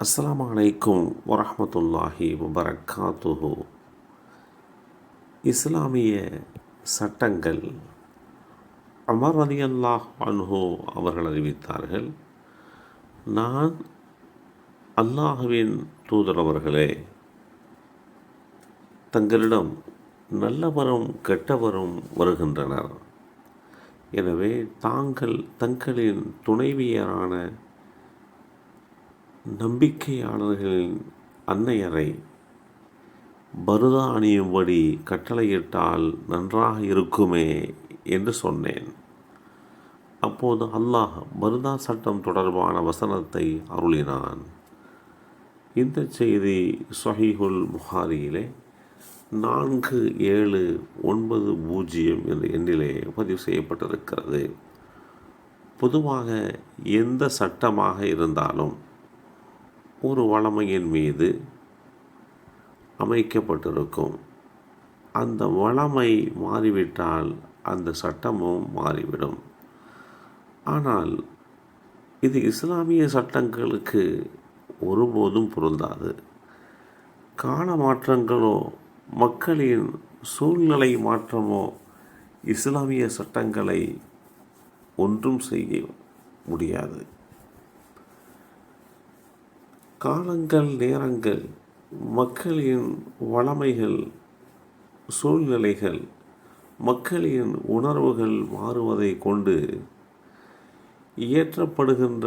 அஸ்லாம் அலைக்கும் வரமத்துல்லாஹி வபரக்காத்துஹு. இஸ்லாமிய சட்டங்கள் அமர் அலி அல்லாஹ் அன்ஹு அவர்கள் அறிவித்தார்கள் நான் அல்லாஹுவின் தூதரவர்களே தங்களிடம் நல்லவரும் கெட்டவரும் வருகின்றனர். எனவே தாங்கள் தங்களின் துணைவியரான நம்பிக்கையாளர்களின் அன்னையரை பருதா அணியும்படி கட்டளையிட்டால் நன்றாக இருக்குமே என்று சொன்னேன். அப்போது அல்லாஹ் பருதா சட்டம் தொடர்பான வசனத்தை அருளினான். இந்த செய்தி சொஹீஹுல் புகாரியிலே நான்கு ஏழு ஒன்பது பூஜ்ஜியம் என்ற எண்ணிலே பதிவு செய்யப்பட்டிருக்கிறது. பொதுவாக எந்த சட்டமாக இருந்தாலும் ஒரு வளமையின் மீது அமைக்கப்பட்டிருக்கும். அந்த வளமை மாறிவிட்டால் அந்த சட்டமும் மாறிவிடும். ஆனால் இது இஸ்லாமிய சட்டங்களுக்கு ஒருபோதும் பொருந்தாது. கால மாற்றங்களோ மக்களின் சூழ்நிலை மாற்றமோ இஸ்லாமிய சட்டங்களை ஒன்றும் செய்ய முடியாது. காலங்கள் நேரங்கள் மக்களின் வளமைகள் சூழ்நிலைகள் மக்களின் உணர்வுகள் மாறுவதை கொண்டு இயற்றப்படுகின்ற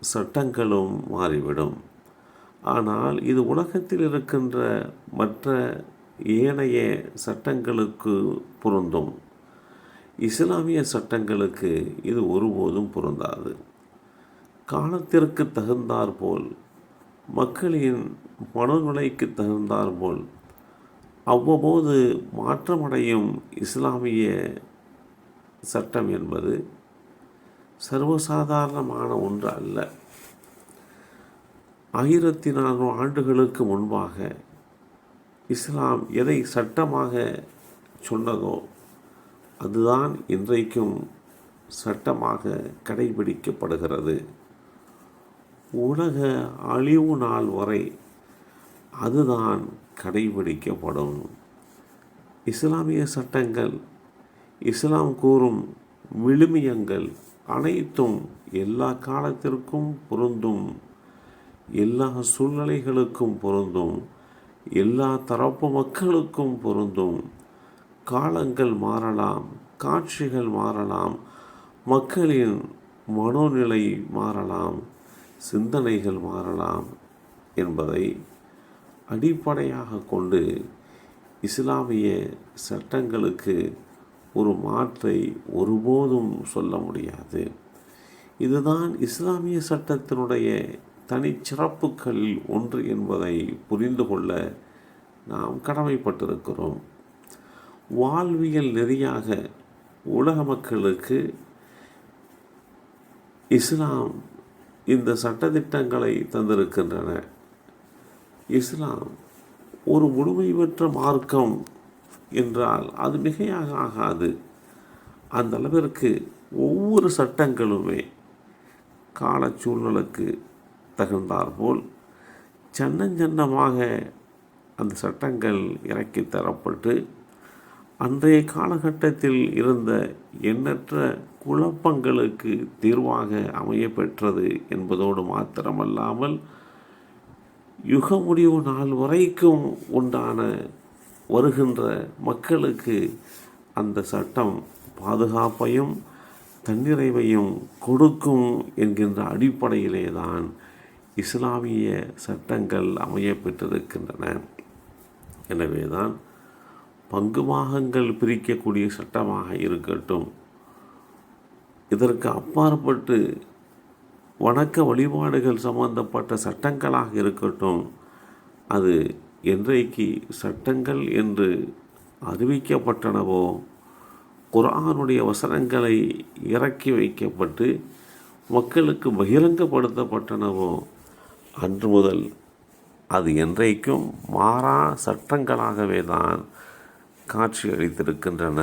சட்டங்களும் மாறிவிடும். ஆனால் இது உலகத்தில் இருக்கின்ற மற்ற ஏனைய சட்டங்களுக்கு பொருந்தும். இஸ்லாமிய சட்டங்களுக்கு இது ஒருபோதும் பொருந்தாது. காலத்திற்கு தகுந்தாற்போல் மக்களின் மனநிலைக்கு தகுந்தாற்போல் அவ்வப்போது மாற்றமடையும் இஸ்லாமிய சட்டம் என்பது சர்வசாதாரணமான ஒன்று அல்ல. ஆயிரத்தி நானூறு ஆண்டுகளுக்கு முன்பாக இஸ்லாம் எதை சட்டமாக சொன்னதோ அதுதான் இன்றைக்கும் சட்டமாக கடைபிடிக்கப்படுகிறது. உலக அழிவு நாள் வரை அதுதான் கடைபிடிக்கப்படும். இஸ்லாமிய சட்டங்கள் இஸ்லாம் கூறும் விழுமியங்கள் அனைத்தும் எல்லா காலத்திற்கும் பொருந்தும் எல்லா சூழ்நிலைகளுக்கும் பொருந்தும் எல்லா தரப்பு மக்களுக்கும் பொருந்தும். காலங்கள் மாறலாம் காட்சிகள் மாறலாம் மக்களின் மனோநிலை மாறலாம். சிந்தனைகள் மாறலாம் என்பதை அடிப்படையாக கொண்டு இஸ்லாமிய சட்டங்களுக்கு ஒரு மாற்றை ஒருபோதும் சொல்ல முடியாது. இதுதான் இஸ்லாமிய சட்டத்தினுடைய தனிச்சிறப்புகளில் ஒன்று என்பதை புரிந்து கொள்ள நாம் கடமைப்பட்டிருக்கிறோம். வாழ்வியல் நெறியாக உலக மக்களுக்கு இஸ்லாம் இந்த சட்டத்திட்டங்களை தந்திருக்கின்றன. இஸ்லாம் ஒரு முழுமை பெற்ற மார்க்கம் என்றால் அது மிகையாக ஆகாது. அந்த அளவிற்கு ஒவ்வொரு சட்டங்களுமே கால சூழ்நிலைக்கு தகுந்தாற்போல் சன்னஞ்சன்னமாக அந்த சட்டங்கள் இறக்கி தரப்பட்டு அன்றைய காலகட்டத்தில் இருந்த எண்ணற்ற குழப்பங்களுக்கு தீர்வாக அமைய பெற்றது என்பதோடு மாத்திரமல்லாமல் யுக முடிவு நாள் வரைக்கும் உண்டான வருகின்ற மக்களுக்கு அந்த சட்டம் பாதுகாப்பையும் தன்னிறைவையும் கொடுக்கும் என்கின்ற அடிப்படையிலே தான் இஸ்லாமிய சட்டங்கள் அமைய பெற்றிருக்கின்றன எனவே தான் பங்கு பாகங்கள் பிரிக்கக்கூடிய சட்டமாக இருக்கட்டும். இதற்கு அப்பாற்பட்டு வணக்க வழிபாடுகள் சம்பந்தப்பட்ட சட்டங்களாக இருக்கட்டும். அது என்றைக்கு சட்டங்கள் என்று அறிவிக்கப்பட்டனவோ குரானுடைய வசனங்களை இறக்கி வைக்கப்பட்டு மக்களுக்கு பகிரங்கப்படுத்தப்பட்டனவோ அன்று முதல் அது என்றைக்கும் மாறா சட்டங்களாகவே தான் காட்சி அளித்திருக்கின்றன.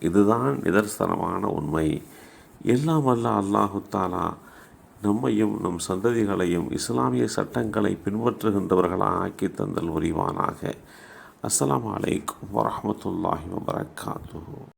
இதுதான் நிதர்சனமான உண்மை. எல்லாம் வல்ல அல்லாஹு தாலா நம்மையும் நம் சந்ததிகளையும் இஸ்லாமிய சட்டங்களை பின்பற்றுகின்றவர்களாக ஆக்கி தந்தல் புரிவானாக. அஸ்லாம் வலைக்கம் வரமத்துல்லாஹி வபரகாத்துஹு.